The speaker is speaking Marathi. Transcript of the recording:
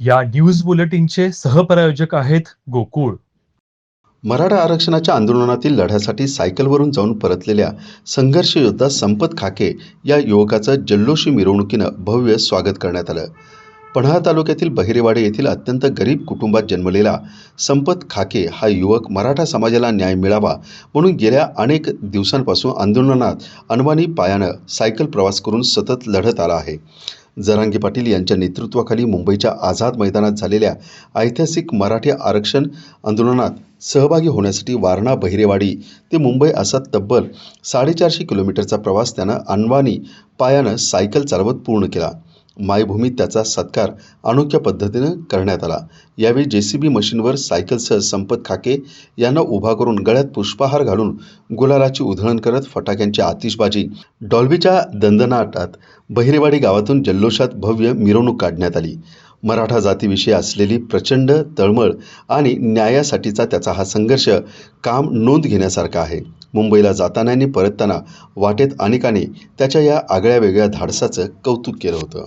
या न्यूज बुलेटिनचे सहप्रायोजक आहेत गोकुळ. मराठा आरक्षणाच्या आंदोलनातील लढ्यासाठी सायकलवरून जाऊन परतलेल्या संघर्ष योद्धा संपत खाके या युवकाचं जल्लोषी मिरवणुकीनं भव्य स्वागत करण्यात आलं. पन्हाळा तालुक्यातील बहिरेवाडी येथील अत्यंत गरीब कुटुंबात जन्मलेला संपत खाके हा युवक मराठा समाजाला न्याय मिळावा म्हणून गेल्या अनेक दिवसांपासून आंदोलनात अनवाणी पायानं सायकल प्रवास करून सतत लढत आला आहे. जरांगी पाटील यांच्या नेतृत्वाखाली मुंबईच्या आझाद मैदानात झालेल्या ऐतिहासिक मराठी आरक्षण आंदोलनात सहभागी होण्यासाठी वारणा बहिरेवाडी ते मुंबई असा तब्बल साडेचारशे किलोमीटरचा प्रवास त्यानं अनवानी पायानं सायकल चालवत पूर्ण केला. मायभूमीत त्याचा सत्कार अनोख्या पद्धतीनं करण्यात आला. यावेळी जे सी बी मशीनवर सायकलसह संपत खाके यांना उभा करून गळ्यात पुष्पहार घालून गुलालाची उधळण करत फटाक्यांची आतिषबाजी. डॉल्बीच्या दंदनाटात बहिरेवाडी गावातून जल्लोषात भव्य मिरवणूक काढण्यात आली. मराठा जातीविषयी असलेली प्रचंड तळमळ आणि न्यायासाठीचा त्याचा हा संघर्ष काम नोंद घेण्यासारखा आहे. मुंबईला जाताना आणि परतताना वाटेत अनेकांनी त्याच्या या आगळ्या वेगळ्या धाडसाचं कौतुक केलं होतं.